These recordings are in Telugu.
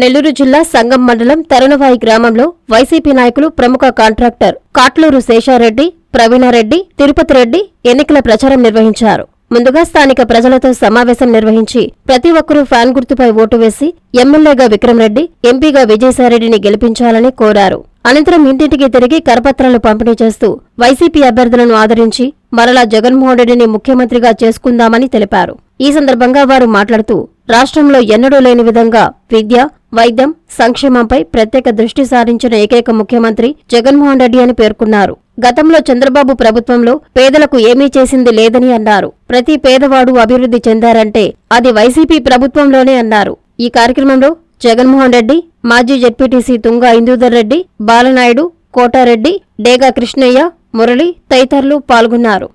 నెల్లూరు జిల్లా సంగం మండలం తరుణవాయి గ్రామంలో వైసీపీ నాయకులు ప్రముఖ కాంట్రాక్టర్ కాట్లూరు శేషారెడ్డి ప్రవీణారెడ్డి తిరుపతి రెడ్డి ఎన్నికల ప్రచారం నిర్వహించారు. ముందుగా స్థానిక ప్రజలతో సమావేశం నిర్వహించి ప్రతి ఒక్కరూ ఫ్యాన్ గుర్తుపై ఓటు వేసి ఎమ్మెల్యేగా విక్రమ్ రెడ్డి ఎంపీగా విజయసాయిరెడ్డిని గెలిపించాలని కోరారు. అనంతరం ఇంటింటికి తిరిగి కరపత్రాలు పంపిణీ చేస్తూ వైసీపీ అభ్యర్థులను ఆదరించి మరలా జగన్మోహన్ రెడ్డిని ముఖ్యమంత్రిగా చేసుకుందామని తెలిపారు. ఈ సందర్భంగా వారు మాట్లాడుతూ రాష్ట్రంలో ఎన్నడూ లేని విధంగా విద్య వైద్యం సంక్షేమంపై ప్రత్యేక దృష్టి సారించిన ఏకైక ముఖ్యమంత్రి జగన్మోహన్ రెడ్డి అని పేర్కొన్నారు. గతంలో చంద్రబాబు ప్రభుత్వంలో పేదలకు ఏమీ చేసింది లేదని అన్నారు. ప్రతి పేదవాడు అభివృద్ధి చెందారంటే అది వైసీపీ ప్రభుత్వంలోనే అన్నారు. ఈ కార్యక్రమంలో జగన్మోహన్ రెడ్డి మాజీ జెడ్పీటీసీ తుంగ ఇందూధర్ రెడ్డి బాలనాయుడు కోటారెడ్డి డేగా కృష్ణయ్య మురళి తదితరులు పాల్గొన్నారు.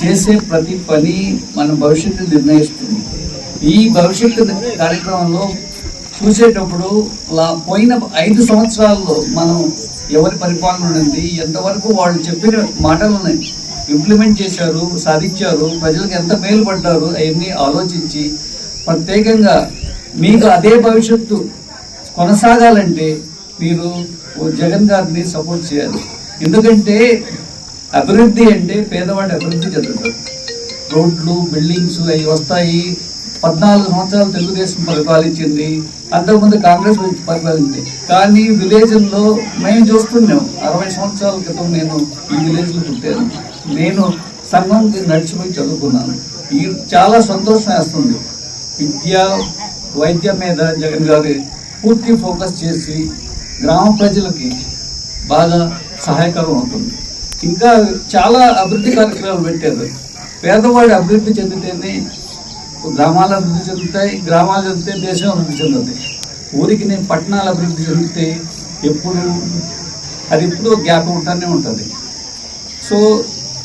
చేసే ప్రతి పని మన భవిష్యత్తు నిర్ణయిస్తుంది. ఈ భవిష్యత్తు కార్యక్రమంలో చూసేటప్పుడు లా- పోయిన ఐదు సంవత్సరాల్లో మనం ఎవరి పరిపాలన ఉంది ఎంతవరకు వాళ్ళు చెప్పిన మాటలని ఇంప్లిమెంట్ చేశారు సాధించారు ప్రజలకు ఎంత మేలు పడ్డారు అవన్నీ ఆలోచించి ప్రత్యేకంగా మీకు అదే భవిష్యత్తు కొనసాగాలంటే మీరు జగన్ గారిని సపోర్ట్ చేయాలి. ఎందుకంటే అభివృద్ధి అంటే పేదవాడి అభివృద్ధి చెందుతాడు రోడ్లు బిల్డింగ్స్ అవి వస్తాయి పద్నాలుగు సంవత్సరాలు తెలుగుదేశం పరిపాలించింది. అంతకుముందు కాంగ్రెస్ పరిపాలించింది. కానీ విలేజ్ల్లో మేము చూస్తున్నాం. అరవై సంవత్సరాల క్రితం నేను ఈ విలేజ్లో పుట్టాను. నేను సంఘం నడిచిపోయి చదువుకున్నాను. ఈ చాలా సంతోషం వేస్తుంది. విద్య వైద్యం మీద జగన్ గారు పూర్తి ఫోకస్ చేసి గ్రామ ప్రజలకి బాగా సహాయకరం అవుతుంది. ఇంకా చాలా అభివృద్ధి కార్యక్రమాలు పెట్టారు. పేదవాడు అభివృద్ధి చెందితేనే గ్రామాలు అభివృద్ధి చెందుతాయి గ్రామాలు చెందితే దేశం అభివృద్ధి చెందుతాయి ఊరికి నేను పట్టణాలు అభివృద్ధి చెందితే ఎప్పుడు అది ఎప్పుడూ గ్యాప్ ఉంటూనే ఉంటుంది. సో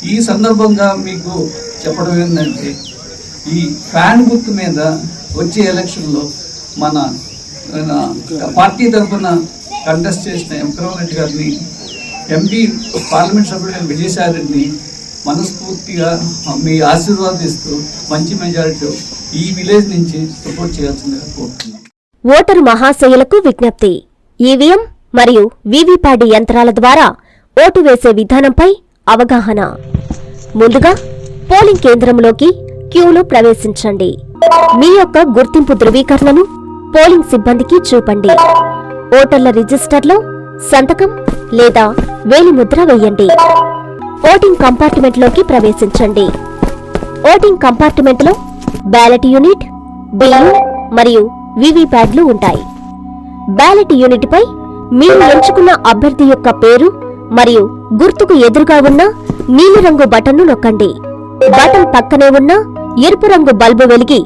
ఈ సందర్భంగా మీకు చెప్పడం ఏంటంటే ఈ ఫ్యాన్ గుర్తు మీద వచ్చే ఎలక్షన్లో మన పార్టీ తరఫున కంటెస్ట్ చేసిన ఎంకరం రెడ్డి గారిని ఎంపీ పార్లమెంట్ సభ్యుడు విజయసాయి రెడ్డిని మనస్ఫూర్తిగా మీ ఆశీర్వాదిస్తూ మంచి మెజారిటీ ఈ విలేజ్ నుంచి సపోర్ట్ చేయాల్సిందిగా కోరుతున్నాం. ఓటరు మహాశయులకు విజ్ఞప్తి. ఈవీఎం మరియు వీవీప్యాడ్ యంత్రాల ద్వారా ఓటు వేసే విధానంపై అవగాహన. ముందుగా పోలింగ్ కేంద్రంలోకి క్యూలో ప్రవేశించండి. మీ యొక్క గుర్తింపు ధృవీకరణను పోలింగ్ సిబ్బందికి చూపండి. ఓటర్ల రిజిస్టర్లో సంతకం లేదా వేలిముద్ర వేయండి. ఓటింగ్ కంపార్ట్మెంట్లోకి ప్రవేశించండి. ఓటింగ్ కంపార్ట్మెంట్లో బ్యాలెట్ యూనిట్ బిల్లు మరియు వివిప్యాడ్లు ఉంటాయి. బ్యాలెట్ యూనిట్పై మీరు ఎంచుకున్న అభ్యర్థి యొక్క పేరు మరియు గుర్తుకు ఎదురుగా ఉన్న నీలిరంగు బటన్ను నొక్కండి. బటన్ పక్కనే ఉన్న ఎరుపు రంగు బల్బు వెలిగి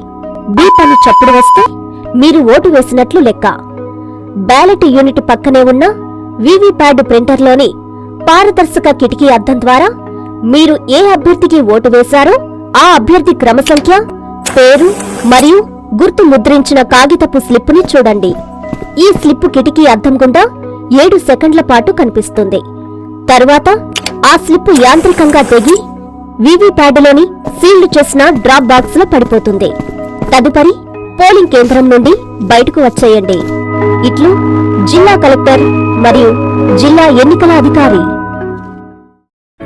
బీప్ అని చప్పుడు వస్తే మీరు ఓటు వేసినట్లు లెక్క. బ్యాలెట్ యూనిట్ పక్కనే ఉన్న వివిప్యాడ్ ప్రింటర్లోని పారదర్శక కిటికీ అద్దం ద్వారా మీరు ఏ అభ్యర్థికి ఓటు వేశారో ఆ అభ్యర్థి క్రమ సంఖ్య పేరు మరియు గుర్తు ముద్రించిన కాగితపు స్లిప్పుని చూడండి. ఈ స్లిప్పు కిటికీ అద్దం గుండా ఏడు సెకండ్ల పాటు కనిపిస్తుంది. తరువాత ఆ స్లిప్పు యాంత్రికంగా తెగి వివిప్యాడ్లోని సీల్డ్ చేసిన డ్రాప్ బాక్స్లో పడిపోతుంది. తదుపరి పోలింగ్ కేంద్రం నుండి బయటకు వచ్చేయండి. ఇట్లు జిల్లా కలెక్టర్ మరియు జిల్లా ఎన్నికల అధికారి